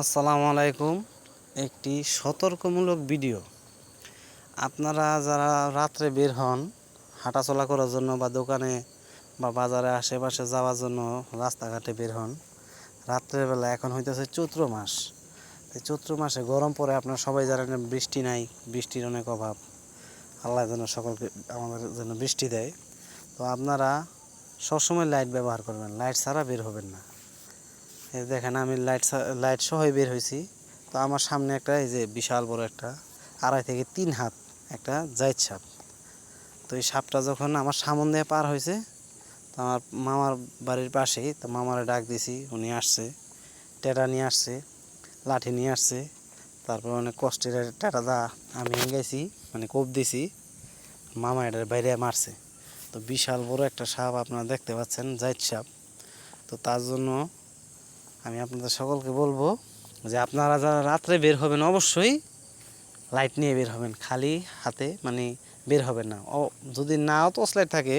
আসসালামু আলাইকুম, একটি সতর্কমূলক ভিডিও। আপনারা যারা রাত্রে বের হন, হাঁটাচলা করার জন্য বা দোকানে বা বাজারে আশেপাশে যাওয়ার জন্য রাস্তাঘাটে বের হন রাত্রেবেলা এখন হইতেছে চৈত্র মাস। চৈত্র মাসে গরম পরে আপনারা সবাই জানেন বৃষ্টি নাই, বৃষ্টির অনেক অভাব। আল্লাহ যেন সকলকে আমাদের জন্য বৃষ্টি দেয়। তো আপনারা সবসময় লাইট ব্যবহার করবেন, লাইট ছাড়া বের হবেন না। দেখেন, আমি লাইট লাইট সহই বের হয়েছি তো আমার সামনে একটা, এই যে বিশাল বড় একটা আড়াই থেকে তিন হাত একটা জাইদ সাপ। তো এই সাপটা যখন আমার সামন দিয়ে পার হয়েছে তো আমার মামার বাড়ির পাশেই, তো মামার ডাক দিছি, উনি আসছে টেটা নিয়ে আসছে, লাঠি নিয়ে আসছে। তারপর অনেক কষ্টের টেটা দা আমি গেছি মানে কোপ দিছি, মামা এটার বাইরে মারছে। তো বিশাল বড় একটা সাপ আপনারা দেখতে পাচ্ছেন, জাইদ সাপ। তো তার জন্য আমি আপনাদের সকলকে বলব যে আপনারা যারা রাত্রে বের হবেন, অবশ্যই লাইট নিয়ে বের হবেন। খালি হাতে মানে বের হবেন না। যদি নাও টর্চ লাইট থাকে,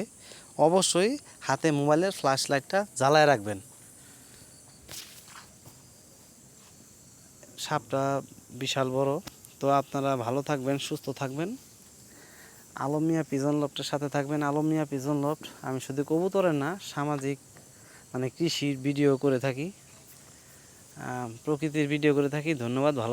অবশ্যই হাতে মোবাইলের ফ্ল্যাশ লাইটটা জ্বালায় রাখবেন। সাপটা বিশাল বড়। তো আপনারা ভালো থাকবেন, সুস্থ থাকবেন। আলমিয়া পিজন লফটের সাথে থাকবেন। আলমিয়া পিজন লফট আমি শুধু কবুতরের না, সামাজিক মানে কৃষির ভিডিও করে থাকি। প্রকৃতির ভিডিও করে থাকি। ধন্যবাদ ভালো